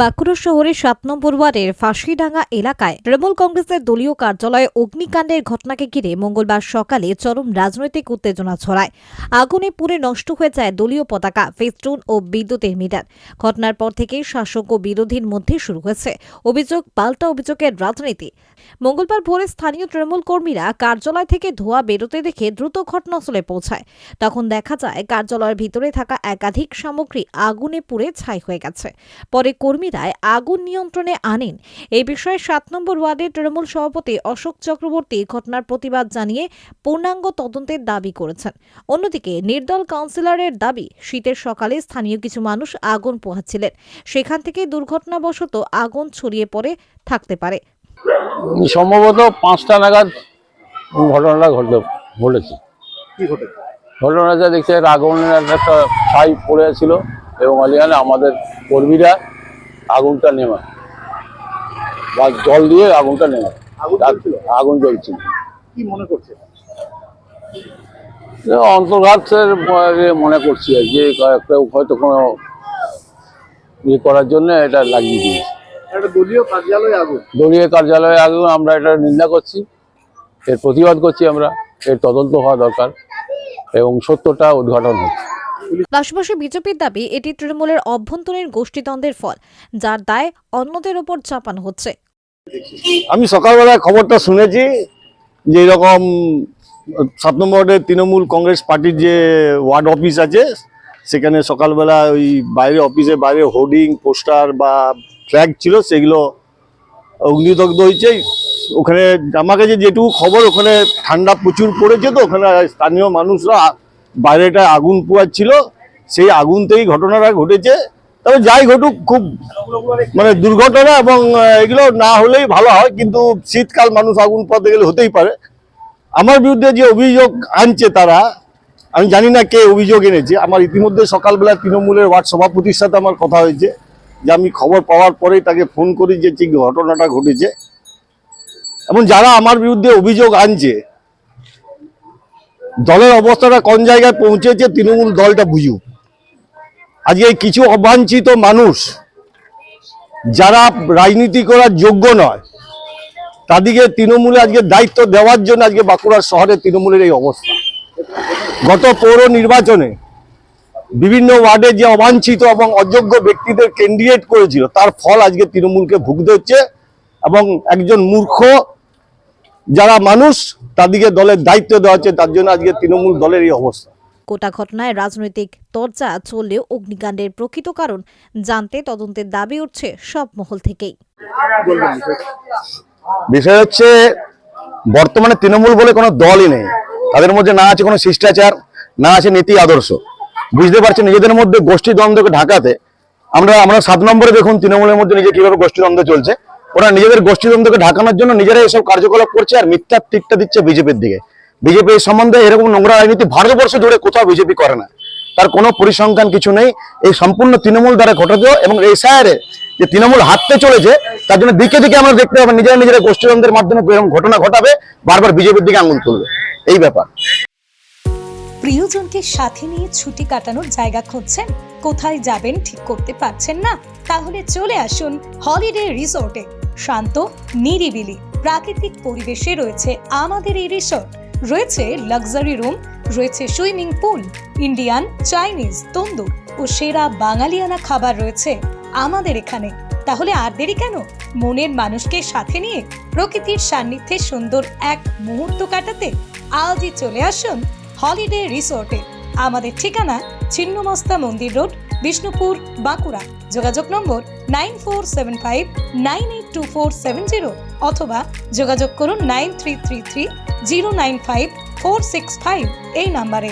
বাঁকুড়া শহরের সাত নম্বর ওয়ার্ডের ফাঁসিডাঙ্গা এলাকায় তৃণমূল কংগ্রেসের দলীয় কার্যালয়ে অগ্নিকাণ্ডের ঘটনাকে ঘিরে মঙ্গলবার সকালে চরম রাজনৈতিক উত্তেজনা ছড়ায়। আগুনে পুড়ে নষ্ট হয়ে যায় দলীয় পতাকা, ফেস্টুন ও বিদ্যুতের মিটার। ঘটনার পর থেকে শাসক ও বিরোধীর মধ্যে শুরু হয়েছে অভিযোগ, পাল্টা অভিযোগের রাজনীতি। মঙ্গলবার ভোরে স্থানীয় তৃণমূল কর্মীরা কার্যালয় থেকে ধোঁয়া বেরোতে দেখে দ্রুত ঘটনাস্থলে পৌঁছায়। তখন দেখা যায়, কার্যালয়ের ভিতরে থাকা একাধিক সামগ্রী আগুনে পুড়ে ছাই হয়ে গেছে। পরে কর্মীরাই আগুন নিয়ন্ত্রণে আনেন। এই বিষয়ে সাত নম্বর ওয়ার্ডের তৃণমূল সভাপতি অশোক চক্রবর্তী ঘটনার প্রতিবাদ জানিয়ে পূর্ণাঙ্গ তদন্তের দাবি করেছেন। অন্যদিকে নির্দল কাউন্সিলরের দাবি শীতের সকালে স্থানীয় কিছু মানুষ আগুন পোহাচ্ছিলেন। সেখান থেকে দুর্ঘটনাবশত আগুন ছড়িয়ে পড়ে থাকতে পারে। সম্ভবত পাঁচটা নাগাদ ঘটনাটা ঘটে ঘটেছে। ঘটনাটা দেখছে একটা আগুনের একটা ছাই পড়ে ছিল এবং অলিয়ানে আমাদের কর্মীরা আগুনটা নেমা। বা জল দিয়ে আগুনটা নেমা। আগুন জ্বলছিল? কি মনে করছে? তো অন্তর্ঘাতের মনে করছি যে কেউ হয়তো কোনো ইয়ে করার জন্য এটা লাগিয়ে দিয়েছে। দলীয় কার্যালয়ে আগুন? দলীয় কার্যালয়ে আগুন আমরা এটা নিন্দা করছি। এর প্রতিবাদ করছি আমরা। এর তদন্ত হওয়া দরকার এবং সত্যটা উদ্ঘাটন হচ্ছে। পাশাপাশি বিজেপির দাবি এটি তৃণমূলের অভ্যন্তরীণ গোষ্ঠীদ্বন্দ্বের ফল যার দায় অন্যদের ওপর চাপানো হচ্ছে। আমি সকালবেলায় খবরটা শুনেছি যে এরকম সাত নম্বর ওয়ার্ডের তৃণমূল কংগ্রেস পার্টির যে ওয়ার্ড অফিস আছে সেখানে সকালবেলা ওই বাইরে অফিসের বাইরে হোর্ডিং পোস্টার বা ফ্ল্যাগ ছিল সেগুলো অগ্নিদগ্ধ হয়েছে। ওখানে আমার কাছে যেটুকু খবর ওখানে ঠান্ডা প্রচুর পড়েছে তো ওখানে স্থানীয় মানুষরা বাইরেটা আগুন পোয়াচ্ছিল সেই আগুন থেকেই ঘটনাটা ঘটেছে। তবে যাই ঘটুক, খুব মানে দুর্ঘটনা এবং এগুলো না হলেই ভালো হয়, কিন্তু শীতকাল মানুষ আগুন পোয়াতে গেলে হতেই পারে। আমার বিরুদ্ধে যে অভিযোগ আনছে তারা, আমি জানি না কে অভিযোগ এনেছে, আমার ইতিমধ্যে সকালবেলা তৃণমূলের ওয়ার্ড সভাপতির সাথে আমার কথা হয়েছে, যে আমি খবর পাওয়ার পরেই তাকে ফোন করি যে ঠিক ঘটনাটা ঘটেছে। এবং যারা আমার বিরুদ্ধে অভিযোগ আনছে দলের অবস্থাটা কোন জায়গায় পৌঁছেছে তৃণমূল দলটা বুঝুক। আজকে কিছু অবাঞ্ছিত মানুষ যারা রাজনীতি করার যোগ্য নয়, তাদেরকে তৃণমূলে আজকে দায়িত্ব দেওয়ার জন্য আজকে বাঁকুড়া শহরে তৃণমূলের এই অবস্থা। গত পৌর নির্বাচনে বিভিন্ন ওয়ার্ডে যে অবাঞ্ছিত এবং অযোগ্য ব্যক্তিদের ক্যান্ডিডেট করেছিল, তার ফল আজকে তৃণমূলকে ভুগতে হচ্ছে এবং একজন মূর্খ যারা মানুষ তাদেরকে দলের দায়িত্ব দেওয়া হচ্ছে তার জন্য আজকে তৃণমূল দলের এই অবস্থা। গোটা ঘটনায় রাজনৈতিক চর্চা চললেও অগ্নিকাণ্ডের প্রকৃত কারণ জানতে তদন্তের দাবি উঠছে সব মহল থেকেই। বিষয় হচ্ছে বর্তমানে তৃণমূল বলে কোনো দলই নেই। তাদের মধ্যে না আছে কোনো শিষ্টাচার না আছে নীতি আদর্শ। বুঝতে পারছি নিজেদের মধ্যে গোষ্ঠী দ্বন্দ্বকে ঢাকাতে আমরা আমরা সাত নম্বরে দেখুন তৃণমূলের মধ্যে নিজে কীভাবে গোষ্ঠী দ্বন্দ্ব চলছে। ওরা নিজেদের গোষ্ঠী দ্বন্দ্বকে ঢাকানোর জন্য নিজেরাই এসব কার্যকলাপ করছে আর মিথ্যা টিকটা দিচ্ছে বিজেপির দিকে। বিজেপি সম্বন্ধে এরকম নোংরা রাজনীতি ভারতবর্ষ জুড়ে কোথাও বিজেপি করে না। তার কোনো পরিসংখ্যান কিছু নেই। এই সম্পূর্ণ তৃণমূল দ্বারা ঘটেছে এবং এই সায়ারে যে তৃণমূল হাঁটতে চলেছে, তার জন্য দিকে দিকে আমরা দেখতে পাবো, নিজেরা নিজেরা গোষ্ঠীদ্বন্দ্বের মাধ্যমে এরকম ঘটনা ঘটাবে, বারবার বিজেপির দিকে আঙুল তুলবে। এই ব্যাপার। প্রিয়জনকে সাথে নিয়ে ছুটি কাটানোর জায়গা খুঁজছেন? কোথায় যাবেন ঠিক করতে পারছেন না? তাহলে চলে আসুন হলিডে রিসোর্টে। শান্ত, নিরিবিলি প্রাকৃতিক পরিবেশে রয়েছে আমাদের এই রিসোর্ট রয়েছে লাক্সারি রুম রয়েছে swimming pool Indian Chinese tandoor ও সেরা বাঙালিয়ানা খাবার রয়েছে আমাদের এখানে। তাহলে আর দেরি কেন? মনের মানুষকে সাথে নিয়ে প্রকৃতির সান্নিধ্যে সুন্দর এক মুহূর্ত কাটাতে আজই চলে আসুন হলিডে রিসোর্টে। আমাদের ঠিকানা ছিন্নমস্তা মন্দির রোড বিষ্ণুপুর, বাঁকুড়া। যোগাযোগ number nine four seven five nine eight two four seven zero অথবা যোগাযোগ করুন nine three three three zero nine five four six five এই নাম্বারে।